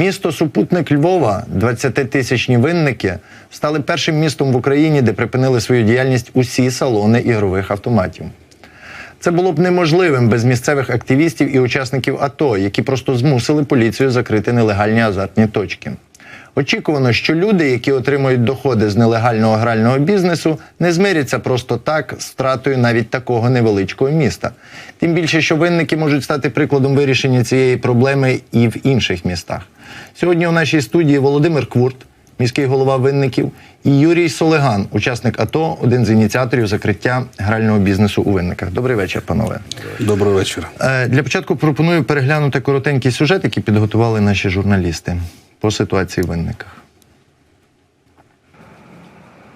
Місто супутник Львова, 20-тисячні винники, стали першим містом в Україні, де припинили свою діяльність усі салони ігрових автоматів. Це було б неможливим без місцевих активістів і учасників АТО, які просто змусили поліцію закрити нелегальні азартні точки. Очікувано, що люди, які отримують доходи з нелегального грального бізнесу, не змиряться просто так з втратою навіть такого невеличкого міста. Тим більше, що винники можуть стати прикладом вирішення цієї проблеми і в інших містах. Сьогодні у нашій студії Володимир Квурт, міський голова винників, і Юрій Солеган, учасник АТО, один з ініціаторів закриття грального бізнесу у винниках. Добрий вечір, панове. Добрий вечір. Е, Для початку пропоную переглянути коротенький сюжет, який підготували наші журналісти по ситуації в винниках.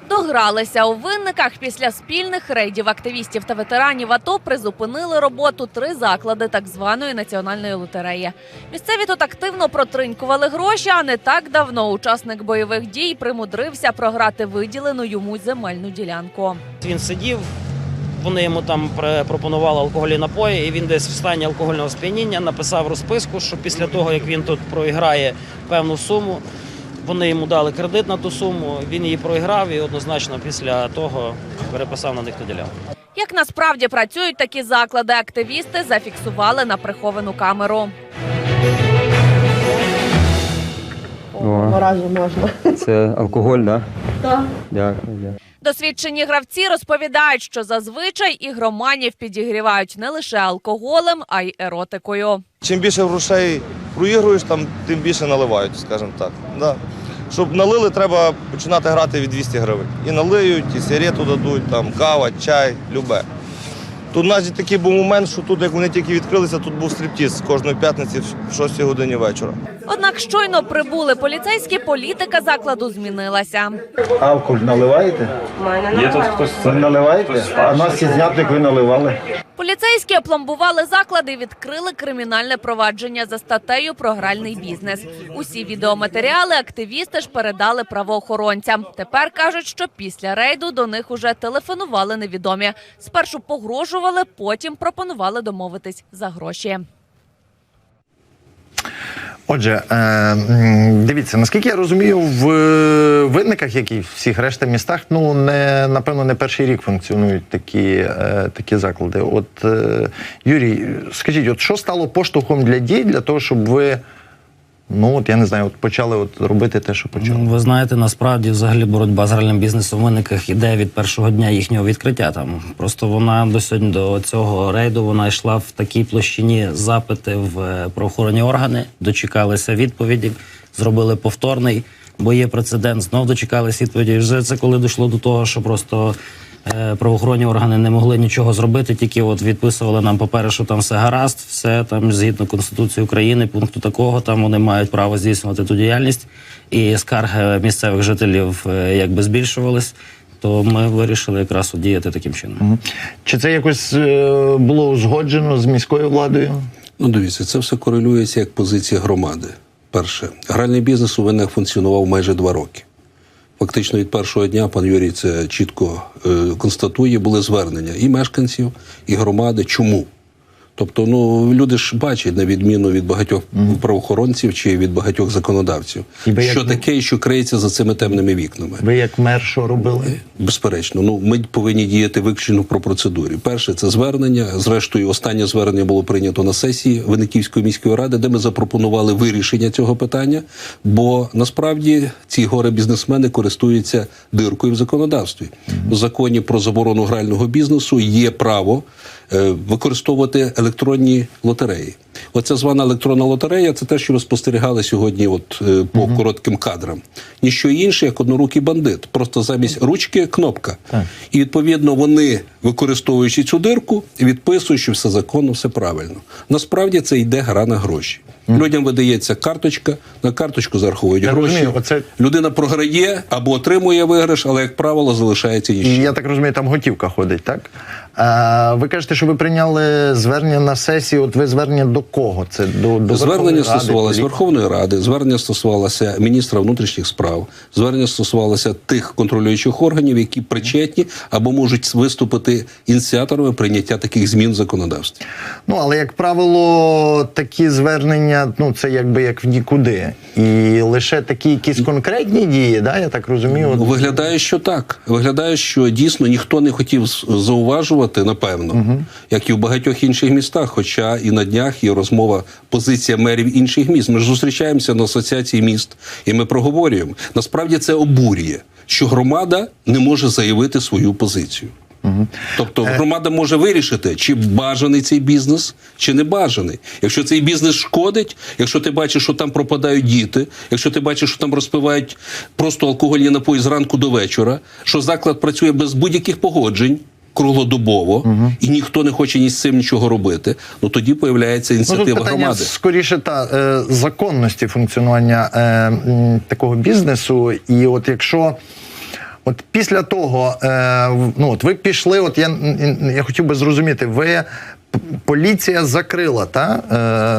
Догралися у винниках після спільних рейдів активістів та ветеранів АТО призупинили роботу три заклади так званої національної лотереї. Місцеві тут активно протринькували гроші, а не так давно учасник бойових дій примудрився програти виділену йому земельну ділянку. Він сидів, вони йому там пропонували алкогольні напої, і він десь в стані алкогольного сп'яніння написав розписку, що після того, як він тут проіграє певну суму, вони йому дали кредит на ту суму, він її проіграв і однозначно після того переписав на них ту ділянку. Як насправді працюють такі заклади, активісти зафіксували на приховану камеру. О, разу можна. це алкоголь, да? Так. Дякую, дякую. Досвідчені гравці розповідають, що зазвичай ігроманів підігрівають не лише алкоголем, а й еротикою. Чим більше грошей проігруєш, там тим більше наливають, скажімо так. Да. Щоб налили, треба починати грати від 200 гривень. І налиють, і сигарету дадуть, там кава, чай, любе. Тут навіть такий був момент, що тут, як вони тільки відкрилися, тут був стриптіз кожної п'ятниці в 6 годині вечора. Однак щойно прибули поліцейські, політика закладу змінилася. Алкоголь наливаєте? Є тут хтось Ви наливаєте? А нас є зняти, як ви наливали. Поліцейські опломбували заклади і відкрили кримінальне провадження за статтею про гральний бізнес. Усі відеоматеріали активісти ж передали правоохоронцям. Тепер кажуть, що після рейду до них уже телефонували невідомі. Спершу погрожували, потім пропонували домовитись за гроші. Отже, е, дивіться, наскільки я розумію, в е, винниках, як і в всіх решта містах, ну не напевно не перший рік функціонують такі, е, такі заклади. От Юрій, скажіть, от що стало поштовхом для дій для того, щоб ви ну от я не знаю, от почали от робити те, що почали? Ну, Ви знаєте, насправді взагалі боротьба з гральним бізнесом в виниках іде від першого дня їхнього відкриття. Там просто вона до сьогодні до цього рейду вона йшла в такій площині запити в е, правоохоронні органи, дочекалися відповіді, зробили повторний, бо є прецедент. Знов дочекалися відповіді. Вже це коли дійшло до того, що просто. Е, Правоохоронні органи не могли нічого зробити, тільки от відписували нам папери, що там все гаразд, все там згідно Конституції України, пункту такого, там вони мають право здійснювати ту діяльність, і скарги місцевих жителів е, якби збільшувались. То ми вирішили якраз діяти таким чином. Чи це якось е, було узгоджено з міською владою? Ну, дивіться, це все корелюється як позиція громади. Перше, гральний бізнес у винах функціонував майже два роки. Фактично від першого дня пан Юрій це чітко е, констатує, були звернення і мешканців, і громади. Чому? Тобто, ну люди ж бачать, на відміну від багатьох правоохоронців чи від багатьох законодавців, І ви як- що таке що криється за цими темними вікнами. Ви як мер що робили? Безперечно, ну ми повинні діяти виключно про процедурі. Перше це звернення. Зрештою, останнє звернення було прийнято на сесії Винниківської міської ради, де ми запропонували вирішення цього питання. Бо насправді ці горе бізнесмени користуються диркою в законодавстві. В законі про заборону грального бізнесу є право використовувати електронні лотереї. Оця звана електронна лотерея це те, що ви спостерігали сьогодні, от е, по коротким кадрам. Ніщо інше, як однорукий бандит. Просто замість ручки кнопка. І відповідно вони, використовуючи цю дирку, відписують, що все законно, все правильно. Насправді це йде гра на гроші. Людям видається карточка, на карточку зараховують Я гроші. розумію, оце- Людина програє або отримує виграш, але як правило залишається І ніщо. я так розумію, там готівка ходить, так? Ви кажете, що ви прийняли звернення на сесії. От ви звернення до кого? Це до, до Звернення стосувалося Верховної Ради, звернення стосувалося міністра внутрішніх справ, звернення стосувалося тих контролюючих органів, які причетні або можуть виступити ініціаторами прийняття таких змін в законодавстві. Ну, але як правило, такі звернення, ну це якби як в нікуди. І лише такі якісь конкретні дії, да, я так розумію. От, Виглядає, що так. Виглядає, що дійсно ніхто не хотів з- зауважувати, напевно, як і в багатьох інших містах. Хоча і на днях є розмова, позиція мерів інших міст. Ми ж зустрічаємося на асоціації міст, і ми проговорюємо. Насправді це обурює, що громада не може заявити свою позицію. Тобто громада може вирішити, чи бажаний цей бізнес, чи не бажаний. Якщо цей бізнес шкодить, якщо ти бачиш, що там пропадають діти, якщо ти бачиш, що там розпивають просто алкогольні напої зранку до вечора, що заклад працює без будь-яких погоджень. Круглодобово і ніхто не хоче ні з цим нічого робити. Ну тоді появляється Ну, тут ініціатива питання громади. скоріше та е, законності функціонування е, такого бізнесу. І от якщо от після того, е, ну от ви пішли, от я, я хотів би зрозуміти, ви. Поліція закрила, та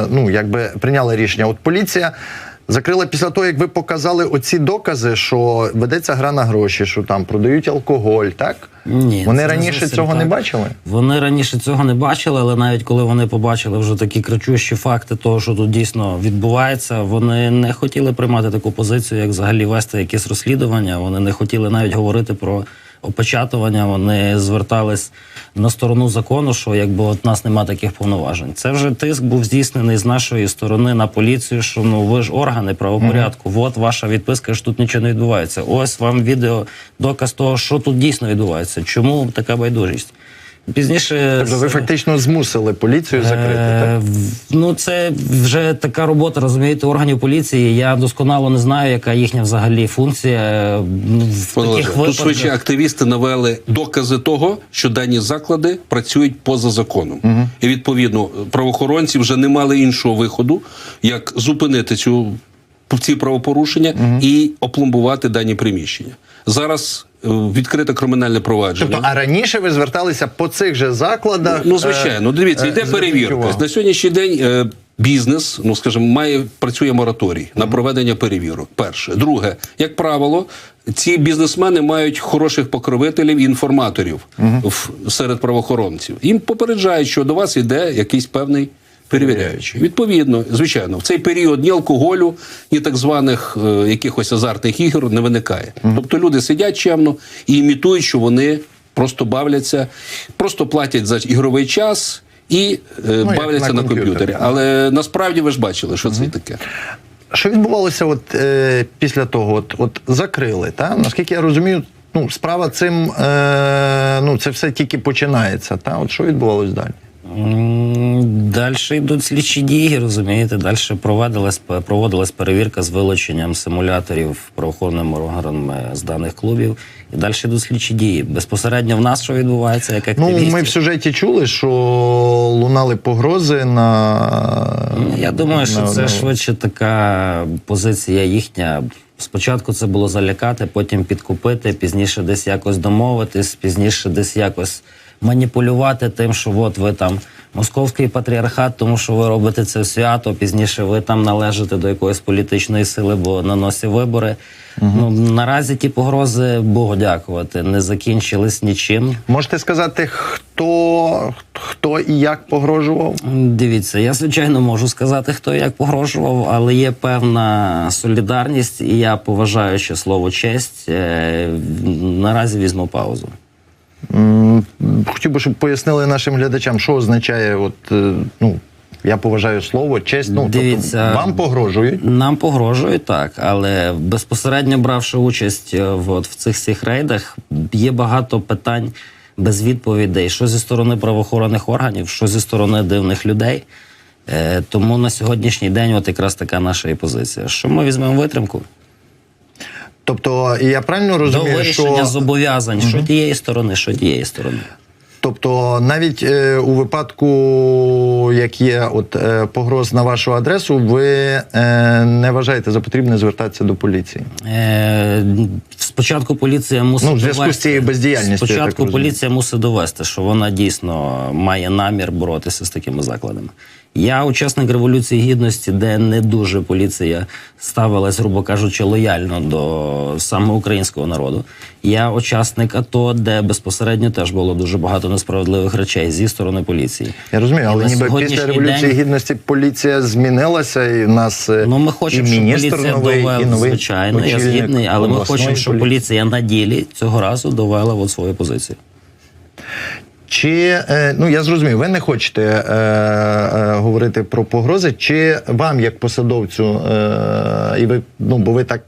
е, ну якби прийняла рішення. От поліція закрила після того, як ви показали оці докази, що ведеться гра на гроші, що там продають алкоголь, так? Ні, Вони раніше цього не бачили? Вони раніше цього не бачили, але навіть коли вони побачили вже такі кричущі факти того, що тут дійсно відбувається, вони не хотіли приймати таку позицію, як взагалі вести якісь розслідування. Вони не хотіли навіть говорити про опечатування. Вони звертались на сторону закону, що якби от нас нема таких повноважень. Це вже тиск був здійснений з нашої сторони на поліцію. Що ну ви ж органи правопорядку, от ваша відписка, що тут нічого не відбувається. Ось вам відео доказ того, що тут дійсно відбувається. Чому така байдужість? Пізніше Тобто ви фактично змусили поліцію закрити, Е, так? Ну, це вже така робота, розумієте, органів поліції. Я досконало не знаю, яка їхня взагалі функція. е, ну, В Пане таких Тут швидше активісти навели докази того, що дані заклади працюють поза законом. І відповідно правоохоронці вже не мали іншого виходу, як зупинити цю ці правопорушення і опломбувати дані приміщення. Зараз е, відкрите кримінальне провадження. Тобто, а раніше ви зверталися по цих же закладах? Ну, звичайно, е, дивіться, е, йде перевірка. На сьогоднішній день е, бізнес, ну скажімо, має працює мораторій на проведення перевірок. Перше, друге, як правило, ці бізнесмени мають хороших покровителів і інформаторів в, серед правоохоронців. Їм попереджають, що до вас йде якийсь певний. Перевіряючи. Відповідно, звичайно, в цей період ні алкоголю, ні так званих е, якихось азартних ігор не виникає. Тобто люди сидять чемно і імітують, що вони просто бавляться, просто платять за ігровий час і е, як бавляться на на, комп'ютері. комп'ютері. Але насправді ви ж бачили, що це таке. Що відбувалося от, е, після того? От, от закрили, та? Наскільки я розумію, ну, справа цим, е, ну, це все тільки починається. Та? От що відбувалося далі? Далі йдуть слідчі дії, розумієте. Далі проводилась, проводилась перевірка з вилученням симуляторів правоохоронними органами з даних клубів. І далі йдуть слідчі дії. Безпосередньо в нас що відбувається, як Ну, ми в сюжеті чули, що лунали погрози на. Ну, Я думаю, що це швидше така позиція їхня. Спочатку це було залякати, потім підкупити, пізніше десь якось домовитись, пізніше десь якось маніпулювати тим, що от ви там московський патріархат, тому що ви робите це свято, пізніше ви там належите до якоїсь політичної сили, бо на носі вибори. Ну наразі ті погрози, Богу дякувати, не закінчились нічим. Можете сказати, хто, хто і як погрожував? Дивіться, я звичайно можу сказати, хто як погрожував, але є певна солідарність, і я поважаючи слово честь, е, наразі візьму паузу. Хотів би, щоб пояснили нашим глядачам, що означає, от, е, ну, я поважаю слово, честь. Ну, Дивіться, тобто, вам погрожують. Нам погрожують так, але безпосередньо бравши участь е, в, от, в цих всіх рейдах, є багато питань без відповідей, що зі сторони правоохоронних органів, що зі сторони дивних людей. Е, тому на сьогоднішній день, от якраз така наша і позиція. Що ми візьмемо витримку? Тобто, я правильно До розумію, вирішення що зобов'язань, що тієї сторони, що тієї сторони. Тобто, навіть е, у випадку, як є от, е, погроз на вашу адресу, ви е, не вважаєте за потрібне звертатися до поліції. Е, спочатку поліція мусить Ну, в зв'язку з цією бездіяльністю, Спочатку поліція мусить довести, що вона дійсно має намір боротися з такими закладами. Я учасник революції гідності, де не дуже поліція ставилась, грубо кажучи, лояльно до саме українського народу. Я учасник АТО, де безпосередньо теж було дуже багато несправедливих речей зі сторони поліції. Я розумію, але ніби після революції день- гідності поліція змінилася, і в нас е, Ну, ми хочемо, щоб поліція новий, довела, і новий звичайно, я згідний, але ми хочемо, щоб поліція на ділі цього разу довела от свою позицію. Чи е, ну я зрозумів, ви не хочете е, е, говорити про погрози, чи вам, як посадовцю, е, і ви ну бо ви так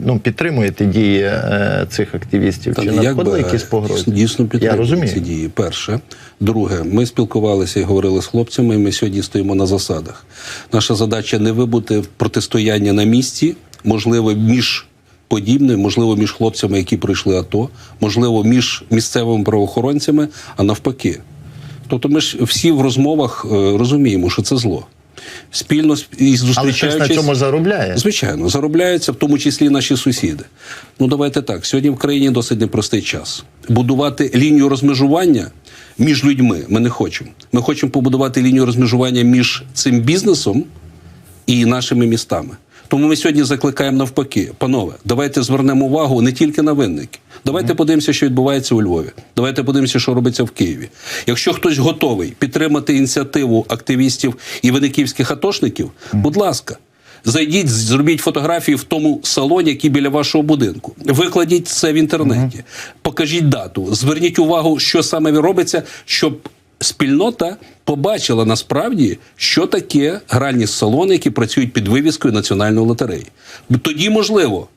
ну підтримуєте дії е, цих активістів? Та чи надходили якісь погрози? Дійсно підтримуємо ці дії. Перше. Друге, ми спілкувалися і говорили з хлопцями, і ми сьогодні стоїмо на засадах. Наша задача не вибути протистояння на місці, можливо, між подібним, можливо, між хлопцями, які пройшли АТО, можливо, між місцевими правоохоронцями, а навпаки. Тобто ми ж всі в розмовах е, розуміємо, що це зло. Спільно і Але хтось на цьому заробляє. Звичайно, заробляються в тому числі наші сусіди. Ну давайте так. Сьогодні в країні досить непростий час. Будувати лінію розмежування між людьми ми не хочемо. Ми хочемо побудувати лінію розмежування між цим бізнесом і нашими містами. Тому ми сьогодні закликаємо навпаки, панове, давайте звернемо увагу не тільки на винники. Давайте подивимося, що відбувається у Львові. Давайте подивимося, що робиться в Києві. Якщо хтось готовий підтримати ініціативу активістів і виниківських атошників, будь ласка. Зайдіть, зробіть фотографії в тому салоні, який біля вашого будинку. Викладіть це в інтернеті, покажіть дату, зверніть увагу, що саме робиться, щоб спільнота побачила насправді, що таке гральні салони, які працюють під вивіскою національної лотереї. Тоді можливо.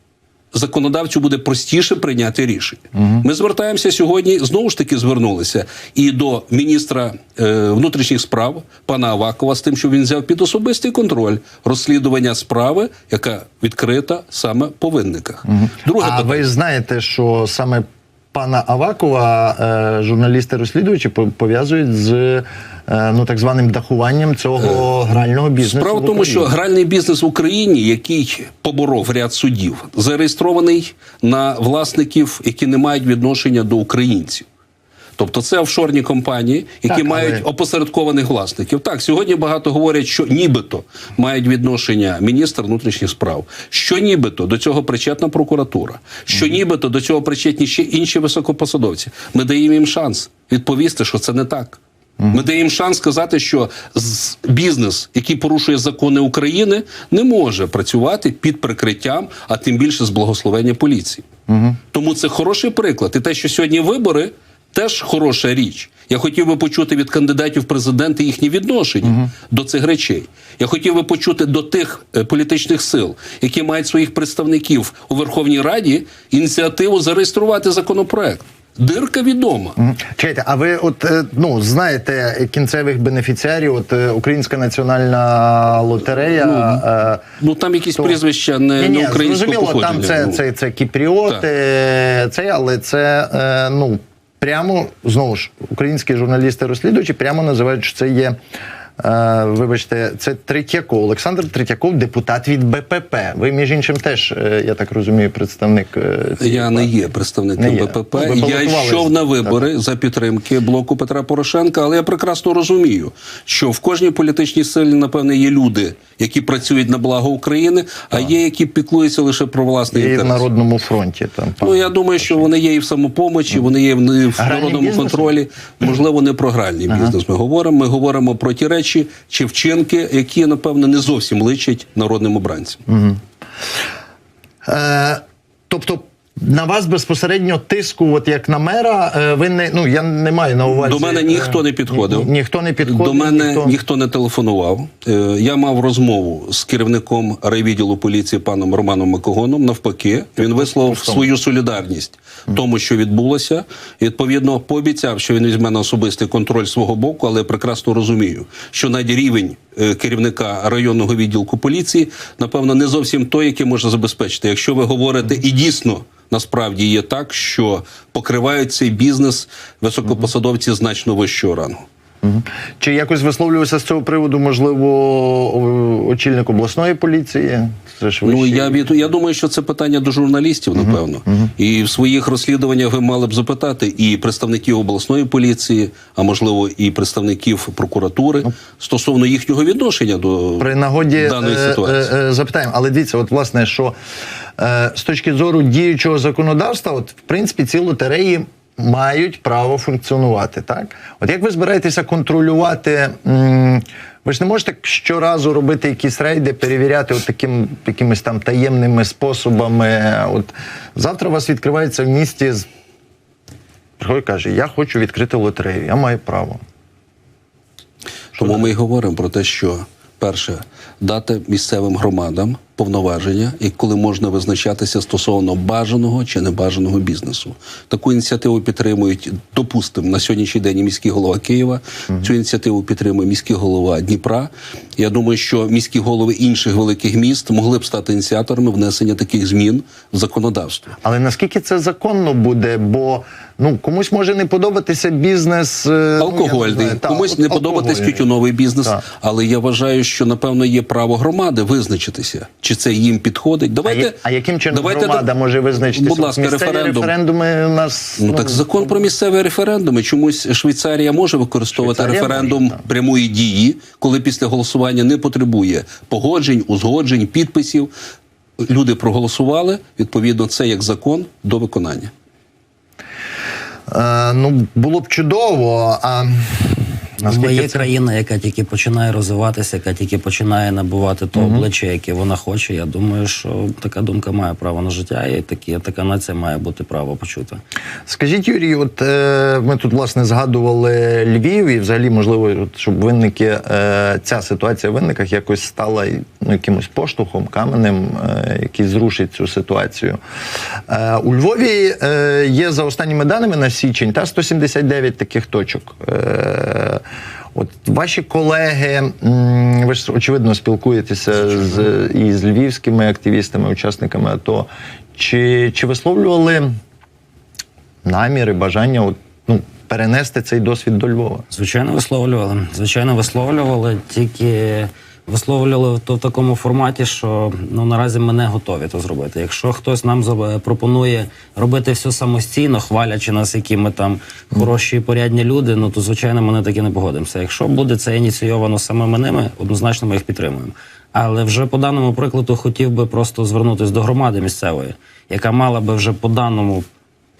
Законодавцю буде простіше прийняти рішення. Ми звертаємося сьогодні. Знову ж таки звернулися і до міністра е, внутрішніх справ пана Авакова з тим, що він взяв під особистий контроль розслідування справи, яка відкрита саме по винниках. Друге А питання. ви знаєте, що саме пана Авакова е, журналісти-розслідувачі по- пов'язують з е, ну так званим дахуванням цього грального бізнесу. Справа в тому, що гральний бізнес в Україні, який поборов ряд судів, зареєстрований на власників, які не мають відношення до українців. Тобто це офшорні компанії, які Так, мають але- опосередкованих власників. Так, сьогодні багато говорять, що нібито мають відношення міністр внутрішніх справ, що нібито до цього причетна прокуратура, що нібито до цього причетні ще інші високопосадовці. Ми даємо їм шанс відповісти, що це не так. Ми даємо шанс сказати, що бізнес, який порушує закони України, не може працювати під прикриттям, а тим більше з благословення поліції. Тому це хороший приклад. І те, що сьогодні вибори, теж хороша річ. Я хотів би почути від кандидатів в президенти їхні відношення до цих речей. Я хотів би почути до тих е, політичних сил, які мають своїх представників у Верховній Раді, ініціативу зареєструвати законопроект. Дирка відома. Мгм. Чекайте, а ви от е, ну знаєте кінцевих бенефіціарів? От е, Українська національна лотерея. е, Ну там якісь То- прізвища не, Ні, не українського зрозуміло, походження. там це, ну. це, це кіпріоти, це, але це ну прямо знову ж українські журналісти-розслідувачі прямо називають, що це є. Е, вибачте, це Третьяков, Олександр Третьяков, депутат від БПП. Ви, між іншим, теж, е, я так розумію, представник. е, Я не є представником Не. БПП. Ну, Я йшов на вибори за підтримки блоку Петра Порошенка, але я прекрасно розумію, що в кожній політичній силі, напевне, є люди, які працюють на благо України, а є, які піклуються лише про власний І в. Народному фронті. Там, Ну я думаю, що вони є і в самопомочі, вони є в в народному бізнесом? контролі. Можливо, не про гральний бізнес. Ми говоримо. Ми говоримо про ті речі чи вчинки, які напевно не зовсім личать народним обранцям. Е, тобто. На вас безпосередньо тиску, от як на мера, е, ви не ну я не маю на увазі. До мене ніхто не підходив. Ні- ніхто не підходив. До мене ніхто... ніхто, не телефонував. Е, Я мав розмову з керівником райвідділу поліції паном Романом Макогоном. Навпаки, він висловив свою солідарність тому, що відбулося. Відповідно, пообіцяв, що він візьме на особистий контроль свого боку, але я прекрасно розумію, що навіть рівень е, керівника районного відділку поліції, напевно, не зовсім той, який може забезпечити. Якщо ви говорите і дійсно насправді є так, що покривають цей бізнес високопосадовці значно вищого рангу. Чи якось висловлювався з цього приводу, можливо, очільник обласної поліції? Це ж Ну я я думаю, що це питання до журналістів, напевно. І в своїх розслідуваннях ви мали б запитати і представників обласної поліції, а можливо, і представників прокуратури стосовно їхнього відношення до при нагоді даної е, ситуації. е, е, запитаємо. Але дивіться, от власне, що е, з точки зору діючого законодавства, от в принципі ці лотереї мають право функціонувати. Так, от як ви збираєтеся контролювати? м, ви ж не можете щоразу робити якісь рейди, перевіряти от таким якимись там таємними способами. От завтра у вас відкривається в місті з приходить каже: Я хочу відкрити лотерею, я маю право. Тому ми й говоримо про те, що перше дати місцевим громадам повноваження, і коли можна визначатися стосовно бажаного чи небажаного бізнесу. Таку ініціативу підтримують, допустимо, на сьогоднішній день міський голова Києва. Цю ініціативу підтримує міський голова Дніпра. Я думаю, що міські голови інших великих міст могли б стати ініціаторами внесення таких змін в законодавство. Але наскільки це законно буде? Бо ну комусь може не подобатися бізнес е, ну, Алкогольний, знаю, та, комусь от не подобатись тютюновий бізнес, Так. але я вважаю, що напевно є право громади визначитися, чи це їм підходить. А, Давайте я- а яким чином давайте громада може визначитися? Будь ласка, референдум. референдуми у нас Ну так закон про місцеві референдуми. Чомусь Швейцарія може використовувати Швейцарія референдум може, прямої дії, коли після голосування не потребує погоджень, узгоджень, підписів. Люди проголосували. Відповідно, це як закон до виконання. Е, ну було б чудово. А наскільки є це країна, яка тільки починає розвиватися, яка тільки починає набувати то обличчя, яке вона хоче. Я думаю, що така думка має право на життя, і такі, така нація має бути право почута. Скажіть, Юрій, от е, ми тут власне згадували Львів, і взагалі, можливо, от, щоб винники, е, ця ситуація в винниках якось стала ну, якимось поштовхом, каменем, е, який зрушить цю ситуацію. Е, у Львові е, є за останніми даними на січень та 179 таких точок. Е, От ваші колеги, ви ж очевидно спілкуєтеся з і з львівськими активістами, учасниками АТО. Чи, чи висловлювали наміри, бажання от, ну, перенести цей досвід до Львова? Звичайно, висловлювали. Звичайно, висловлювали, тільки висловлювали то в такому форматі, що ну наразі ми не готові то зробити. Якщо хтось нам за- пропонує робити все самостійно, хвалячи нас, які ми там хороші і порядні люди, ну то звичайно ми на таки не погодимося. Якщо буде це ініційовано самими ними, однозначно ми їх підтримуємо. Але вже по даному прикладу хотів би просто звернутися до громади місцевої, яка мала би вже по даному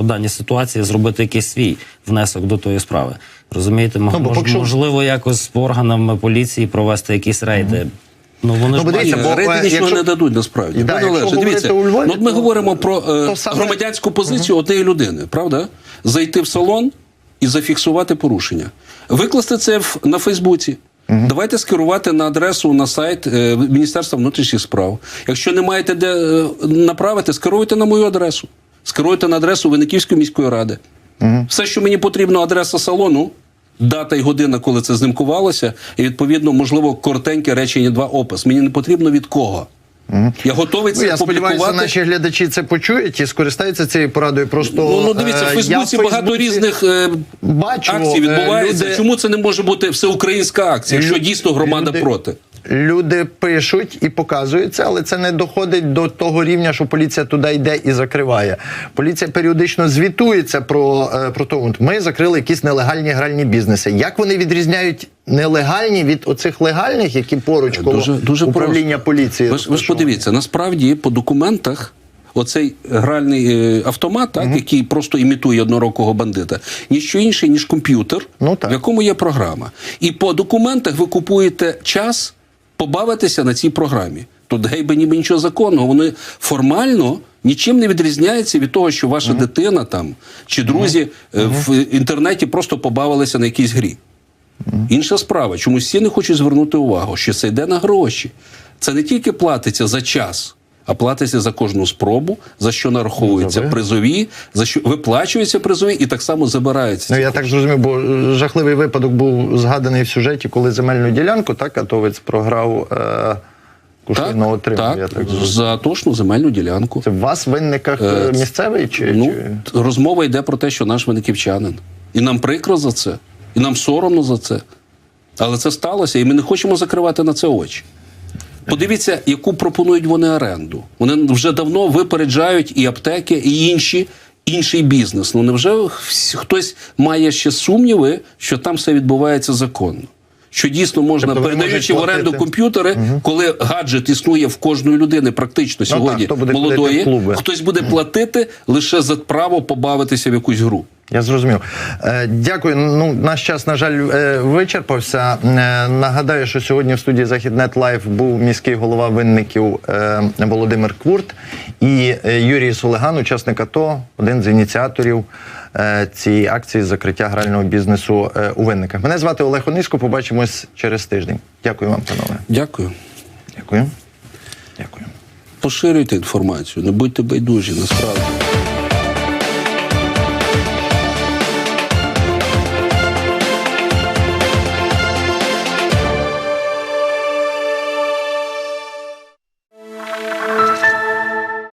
по даній ситуації зробити якийсь свій внесок до тої справи. Розумієте, Мож- Ну, поки що- можливо, якось з органами поліції провести якісь рейди. Ну вони Ну, ж бо дивіться, мають- бо- Рейди е, нічого якщо- не дадуть насправді. Да, Пане якщо Олеже, говорити дивіться, у Львові, ну, от ми то- говоримо про е, то саме- громадянську позицію однієї людини, правда? Зайти в салон і зафіксувати порушення. Викласти це в, на Фейсбуці. Давайте скерувати на адресу на сайт е, Міністерства внутрішніх справ. Якщо не маєте де е, направити, скеруйте на мою адресу. Скеруйте на адресу Винниківської міської ради. Все, що мені потрібно, адреса салону, дата і година, коли це знімкувалося, і відповідно, можливо, коротеньке речення, два опис. Мені не потрібно від кого. Я готовий це Ну, я сподіваюся, наші глядачі це почують і скористаються цією порадою. Просто Ну, ну дивіться, в е, Фейсбуці я в багато різних е, бачу, акцій е, відбувається. люди- Чому це не може бути всеукраїнська акція, якщо дійсно громада люди- проти? Люди пишуть і показують це, але це не доходить до того рівня, що поліція туди йде і закриває. Поліція періодично звітується про, е, про те, от ми закрили якісь нелегальні гральні бізнеси. Як вони відрізняють нелегальні від оцих легальних, які поруч коло Дуже, дуже управління просто. поліції? Ви ви ж подивіться, насправді по документах. Оцей гральний е, автомат, так, який просто імітує однорокого бандита, ніщо інше, ніж комп'ютер, Ну, в якому є програма. І по документах ви купуєте час побавитися на цій програмі. Тут гей би ніби нічого законного. Вони формально нічим не відрізняються від того, що ваша дитина там чи друзі е, в інтернеті просто побавилися на якійсь грі. Інша справа, чомусь всі не хочуть звернути увагу, що це йде на гроші. Це не тільки платиться за час, а платиться за кожну спробу, за що нараховуються Ну, призові, за що виплачуються призові і так само забираються. Ну, я так зрозумів, бо жахливий випадок був згаданий в сюжеті, коли земельну ділянку, так, атовець програв. Е- Кушнір отримав, так, так за точну земельну ділянку. Це в вас винниках Е, е, місцевий чи, Ну, чи... розмова йде про те, що наш виниківчанин. І нам прикро за це, і нам соромно за це. Але це сталося, і ми не хочемо закривати на це очі. Подивіться, яку пропонують вони оренду. Вони вже давно випереджають і аптеки, і інші, інший бізнес. Ну невже хтось має ще сумніви, що там все відбувається законно? Що дійсно можна, Тобто передаючи в оренду комп'ютери, коли гаджет існує в кожної людини, практично Ну так, сьогодні молодої, хтось буде платити лише за право побавитися в якусь гру. Я зрозумів. Е, Дякую. Ну, наш час, на жаль, е, вичерпався. Е, Нагадаю, що сьогодні в студії Західнет Лайв був міський голова винників е, Володимир Квурт і е, Юрій Сулеган, учасник АТО, один з ініціаторів е, цієї акції з закриття грального бізнесу е, у винниках. Мене звати Олег Онисько. Побачимось через тиждень. Дякую вам, панове. Дякую. Дякую. Дякую. Поширюйте інформацію, не будьте байдужі, насправді.